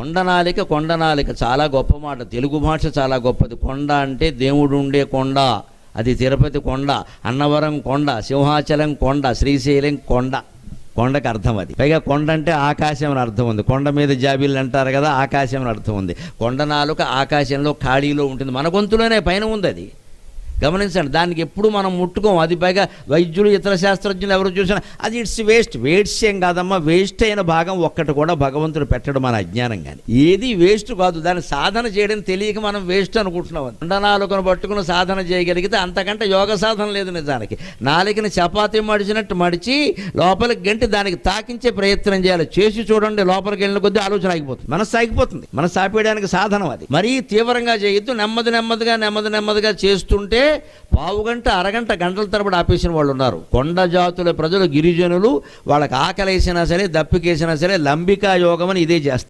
కొండనాలిక కొండనాలిక చాలా గొప్ప మాట. తెలుగు భాష చాలా గొప్పది. కొండ అంటే దేవుడు ఉండే కొండ. అది తిరుపతి కొండ అన్నవరం కొండ సింహాచలం కొండ శ్రీశైలం కొండ. కొండకు అర్థం అది. పైగా కొండ అంటే ఆకాశం అని అర్థం ఉంది. కొండ మీద జాబిల్లు అంటారు కదా ఆకాశం అని అర్థం ఉంది. కొండ నాలుక ఆకాశంలో ఖాళీలో ఉంటుంది. మన గొంతులోనే పైన ఉంది అది. గమనించండి దానికి ఎప్పుడు మనం ముట్టుకోం అది పైగా వైద్యులు ఇతర శాస్త్రజ్ఞులు ఎవరు చూసినా అది ఇట్స్ వేస్ట్. వేస్ట్ ఏం కాదమ్మా వేస్ట్ అయిన భాగం ఒక్కటి కూడా భగవంతుడు పెట్టడం మన అజ్ఞానం కానీ. ఏది వేస్ట్ కాదు దాన్ని సాధన చేయడం తెలియక మనం వేస్ట్ అనుకుంటున్నాం కొండనాలుకను పట్టుకుని సాధన చేయగలిగితే అంతకంటే యోగ సాధన లేదు నిజానికి. నాలుకని చపాతీ మడిచినట్టు మడిచి లోపలికి గంటి దానికి తాకించే ప్రయత్నం చేయాలి. చేసి చూడండి లోపలికి వెళ్ళిన కొద్దీ ఆలోచన ఆగిపోతుంది. మనసు ఆగిపోతుంది. మనసు ఆపేయడానికి సాధనం అది. మరీ తీవ్రంగా చేయొద్దు. నెమ్మది నెమ్మదిగా నెమ్మది నెమ్మదిగా చేస్తుంటే పావుగంట అరగంట గంటల తరబడి ఆపేసిన వాళ్ళు ఉన్నారు. కొండ జాతుల ప్రజలు గిరిజనులు వాళ్ళకి ఆకలేసినా సరే దప్పికేసినా సరే లంబికా యోగం అని ఇదే చేస్తారు.